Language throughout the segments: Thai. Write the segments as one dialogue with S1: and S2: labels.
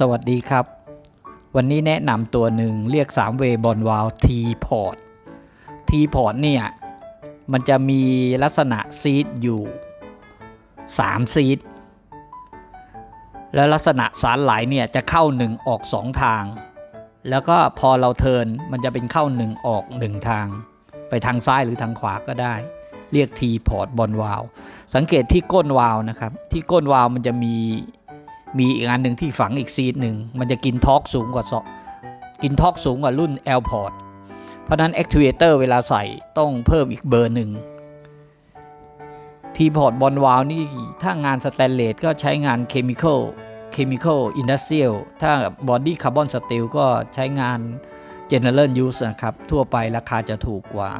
S1: สวัสดีครับ วันนี้แนะนำตัวหนึ่งเรียก 3 way บอลวาล T port T port เนี่ย มันจะมีลักษณะซีดอยู่ 3 ซีดแล้วลักษณะสารไหลเนี่ยจะเข้า 1 ออก 2 ทาง แล้วก็พอเราเทิร์นมันจะเป็นเข้า 1 ออก 1 ทาง ไปทางซ้ายหรือทางขวาก็ได้ เรียก T port บอลวาล สังเกตที่ก้นวาลนะครับ ที่ก้นวาลมันจะมี มีอีกอันหนึ่งที่ฝังอีกซีดหนึ่งมันจะกินทอกสูงกว่าซกินทอกสูงกว่ารุ่น L port เพราะนั้น actuator เวลาใส่ต้องเพิ่มอีกเบอร์หนึ่งทีพอร์ตบอลวาลนี่ถ้างานสแตนเลสก็ใช้งานเคมีคอลเคมีคอลอินดัสเซียลถ้าบอดี้คาร์บอนสตีลก็ใช้งาน General Use นะครับ ทั่วไปราคาจะถูกกว่า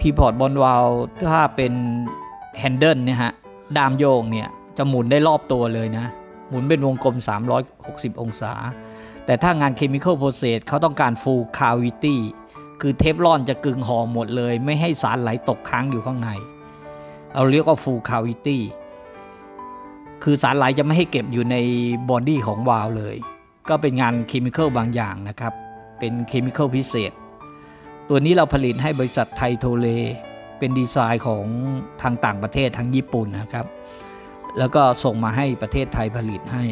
S1: ทีพอร์ตบอลวาลถ้าเป็น แฮนเดิลเนี่ยฮะดามโยงเนี่ยจะหมุนได้รอบตัวเลยนะ หมุนเป็นวงกลม 360 องศา แต่ถ้างานเคมีคอลโปรเซสเขาต้องการ full cavity คือเทฟลอนจะกึ่งห่อหมดเลย ไม่ให้สารไหลตกค้างอยู่ข้างใน เราเรียกว่า full cavity คือสารไหลจะไม่ให้เก็บอยู่ในบอดี้ของวาล์วเลย ก็เป็นงานเคมีคอลบางอย่างนะครับ เป็นเคมีคอลพิเศษ ตัวนี้เราผลิตให้บริษัทไทโทเล เป็นดีไซน์ของทางต่างประเทศทางญี่ปุ่นนะครับ แล้วก็ส่งมาให้ประเทศไทยผลิตให้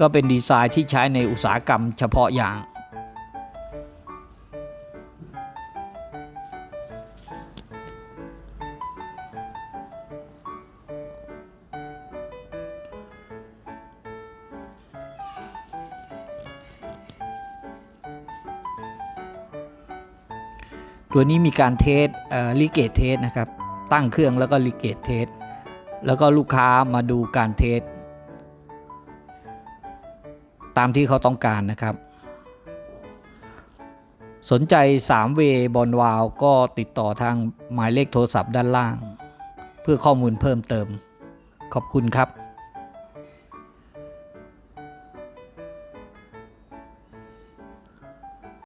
S1: ก็เป็นดีไซน์ที่ใช้ในอุตสาหกรรมเฉพาะอย่าง ตัวนี้มีการเทสลิเกตเทสนะครับ ตั้งเครื่องแล้วก็ลิเกตเทสแล้วก็ลูกค้ามาดูการเทสตามที่เขาต้องการนะครับ สนใจ3เวบอลวาลก็ติดต่อทางหมายเลขโทรศัพท์ด้านล่าง เพื่อข้อมูลเพิ่มเติม ขอบคุณครับ